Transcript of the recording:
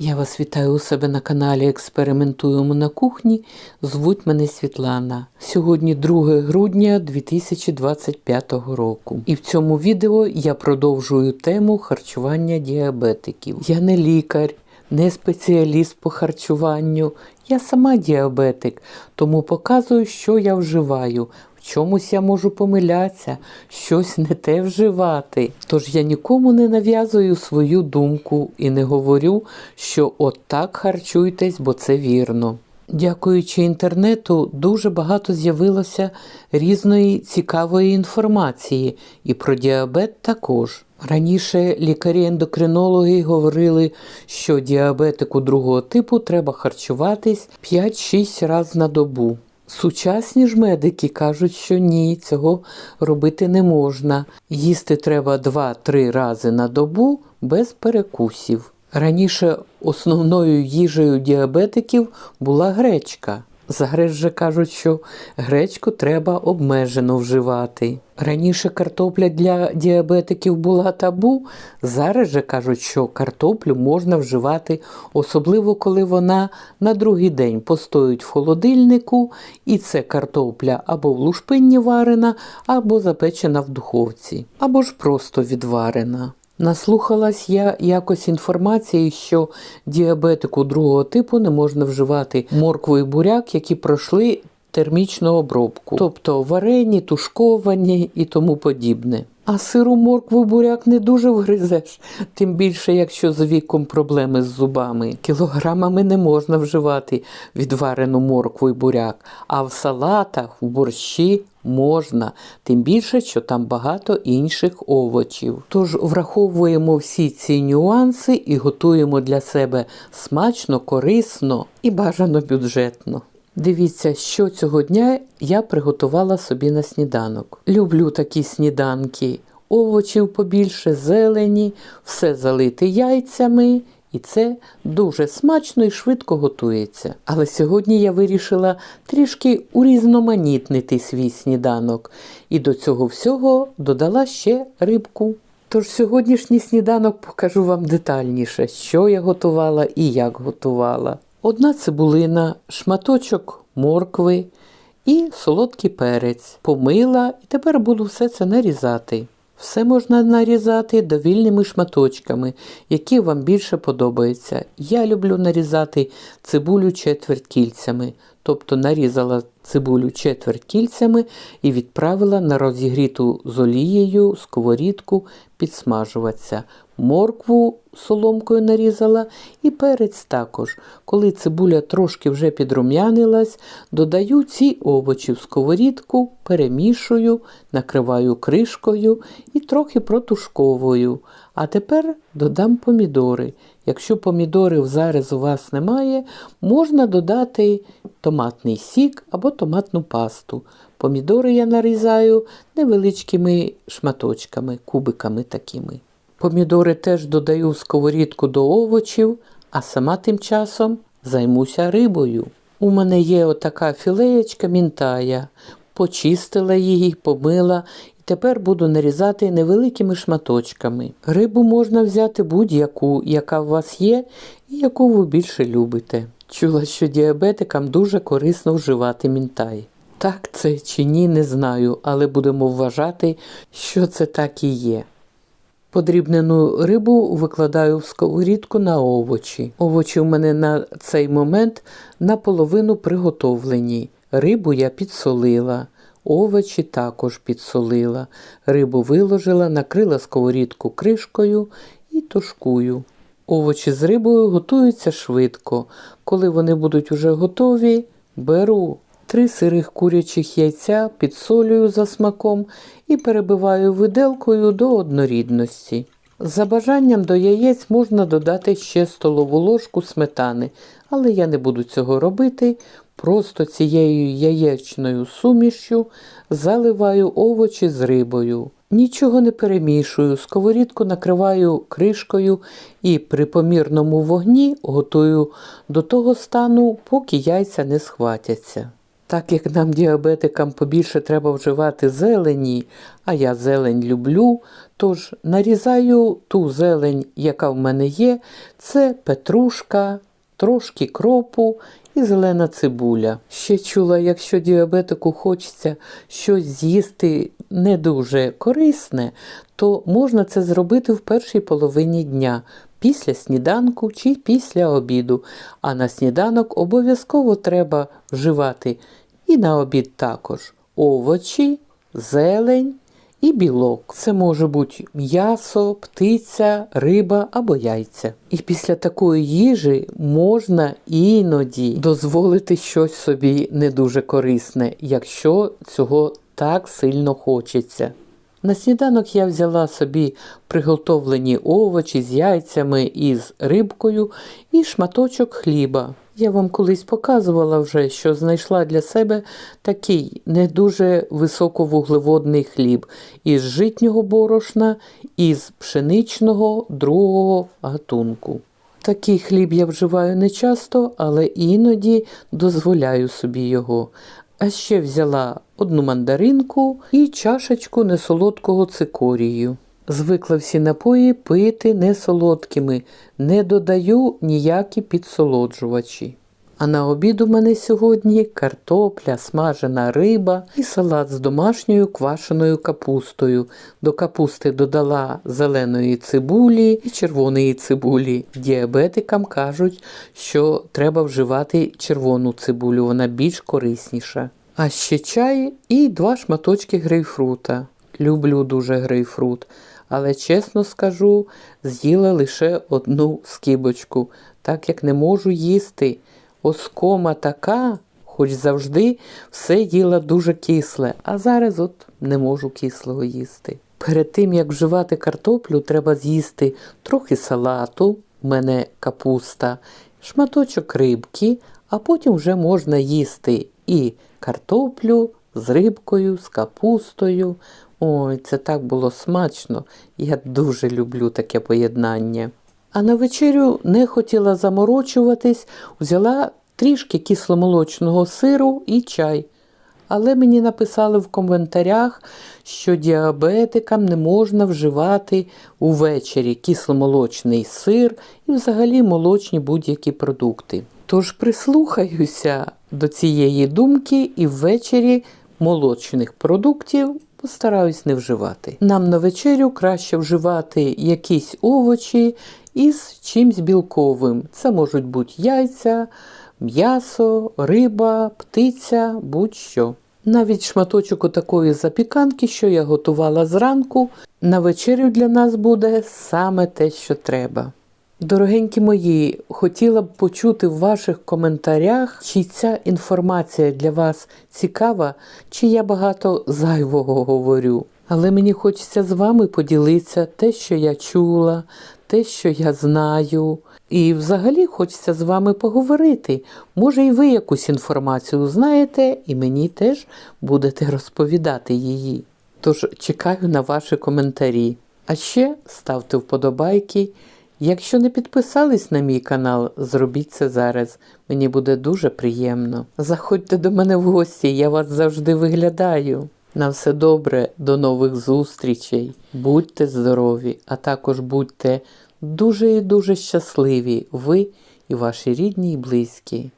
Я вас вітаю у себе на каналі Експериментуємо на кухні. Звуть мене Світлана. Сьогодні 2 грудня 2025 року. І в цьому відео я продовжую тему харчування діабетиків. Я не лікар, не спеціаліст по харчуванню. Я сама діабетик, тому показую, що я вживаю. В чомусь я можу помилятися, щось не те вживати. Тож я нікому не нав'язую свою думку і не говорю, що от так харчуйтесь, бо це вірно. Дякуючи інтернету, дуже багато з'явилося різної цікавої інформації, і про діабет також. Раніше лікарі-ендокринологи говорили, що діабетику другого типу треба харчуватись 5-6 разів на добу. Сучасні ж медики кажуть, що ні, цього робити не можна. Їсти треба 2-3 рази на добу без перекусів. Раніше основною їжею діабетиків була гречка. Зараз же кажуть, що гречку треба обмежено вживати. Раніше картопля для діабетиків була табу, зараз же кажуть, що картоплю можна вживати, особливо коли вона на другий день постоїть в холодильнику, і це картопля або в лушпинні варена, або запечена в духовці, або ж просто відварена. Наслухалась я якось інформації, що діабетику другого типу не можна вживати моркву і буряк, які пройшли термічну обробку, тобто варені, тушковані і тому подібне. А сиру моркву буряк не дуже вгризеш, тим більше, якщо з віком проблеми з зубами. Кілограмами не можна вживати відварену моркву і буряк, а в салатах, в борщі можна, тим більше, що там багато інших овочів. Тож враховуємо всі ці нюанси і готуємо для себе смачно, корисно і бажано бюджетно. Дивіться, що цього дня я приготувала собі на сніданок. Люблю такі сніданки, овочів побільше, зелені, все залити яйцями. І це дуже смачно і швидко готується. Але сьогодні я вирішила трішки урізноманітнити свій сніданок і до цього всього додала ще рибку. Тож сьогоднішній сніданок покажу вам детальніше, що я готувала і як готувала. Одна цибулина, шматочок моркви і солодкий перець. Помила і тепер буду все це нарізати. Все можна нарізати довільними шматочками, які вам більше подобаються. Я люблю нарізати цибулю четверть кільцями, тобто нарізала цибулю четверть кільцями і відправила на розігріту з олією сковорідку підсмажуватися. Моркву соломкою нарізала і перець також. Коли цибуля трошки вже підрум'янилась, додаю ці овочі в сковорідку, перемішую, накриваю кришкою і трохи протушковую. А тепер додам помідори. Якщо помідорів зараз у вас немає, можна додати томатний сік або томатну пасту. Помідори я нарізаю невеличкими шматочками, кубиками такими. Помідори теж додаю в сковорідку до овочів, а сама тим часом займуся рибою. У мене є отака філеєчка мінтая. Почистила її, помила і тепер буду нарізати невеликими шматочками. Рибу можна взяти будь-яку, яка у вас є і яку ви більше любите. Чула, що діабетикам дуже корисно вживати мінтай. Так це чи ні, не знаю, але будемо вважати, що це так і є. Подрібнену рибу викладаю в сковорідку на овочі. Овочі у мене на цей момент наполовину приготовлені. Рибу я підсолила, овочі також підсолила. Рибу виложила, накрила сковорідку кришкою і тушкую. Овочі з рибою готуються швидко. Коли вони будуть уже готові, беру три сирих курячих яйця, підсолюю за смаком і перебиваю виделкою до однорідності. За бажанням до яєць можна додати ще столову ложку сметани, але я не буду цього робити. Просто цією яєчною сумішю заливаю овочі з рибою. Нічого не перемішую, сковорідку накриваю кришкою і при помірному вогні готую до того стану, поки яйця не схватяться. Так як нам, діабетикам, побільше треба вживати зелені, а я зелень люблю, тож нарізаю ту зелень, яка в мене є, це петрушка, трошки кропу і зелена цибуля. Ще чула, якщо діабетику хочеться щось з'їсти не дуже корисне, то можна це зробити в першій половині дня. Після сніданку чи після обіду. А на сніданок обов'язково треба вживати і на обід також овочі, зелень і білок. Це може бути м'ясо, птиця, риба або яйця. І після такої їжі можна іноді дозволити щось собі не дуже корисне, якщо цього так сильно хочеться. На сніданок я взяла собі приготовлені овочі з яйцями і з рибкою і шматочок хліба. Я вам колись показувала вже, що знайшла для себе такий не дуже високовуглеводний хліб із житнього борошна, із пшеничного другого гатунку. Такий хліб я вживаю не часто, але іноді дозволяю собі його. А ще взяла одну мандаринку і чашечку несолодкого цикорію. Звикла всі напої пити не солодкими, не додаю ніякі підсолоджувачі. А на обід у мене сьогодні картопля, смажена риба і салат з домашньою квашеною капустою. До капусти додала зеленої цибулі і червоної цибулі. Діабетикам кажуть, що треба вживати червону цибулю, вона більш корисніша. А ще чай і два шматочки грейпфрута. Люблю дуже грейпфрут, але чесно скажу, з'їла лише одну скибочку, так як не можу їсти. Оскома така, хоч завжди все їла дуже кисле, а зараз от не можу кислого їсти. Перед тим як вживати картоплю, треба з'їсти трохи салату, у мене капуста, шматочок рибки, а потім вже можна їсти і картоплю з рибкою, з капустою. Ой, це так було смачно. Я дуже люблю таке поєднання. А на вечерю не хотіла заморочуватись, взяла трішки кисломолочного сиру і чай. Але мені написали в коментарях, що діабетикам не можна вживати увечері кисломолочний сир і взагалі молочні будь-які продукти. Тож прислухаюся до цієї думки і ввечері молочних продуктів постараюсь не вживати. Нам на вечерю краще вживати якісь овочі із чимсь білковим. Це можуть бути яйця, м'ясо, риба, птиця, будь-що. Навіть шматочок отакої запіканки, що я готувала зранку, на вечерю для нас буде саме те, що треба. Дорогенькі мої, хотіла б почути в ваших коментарях, чи ця інформація для вас цікава, чи я багато зайвого говорю. Але мені хочеться з вами поділитися те, що я чула, те, що я знаю. І взагалі хочеться з вами поговорити. Може, і ви якусь інформацію знаєте, і мені теж будете розповідати її. Тож чекаю на ваші коментарі. А ще ставте вподобайки. Якщо не підписались на мій канал, зробіть це зараз. Мені буде дуже приємно. Заходьте до мене в гості, я вас завжди виглядаю. На все добре, до нових зустрічей. Будьте здорові, а також будьте дуже і дуже щасливі, ви і ваші рідні і близькі.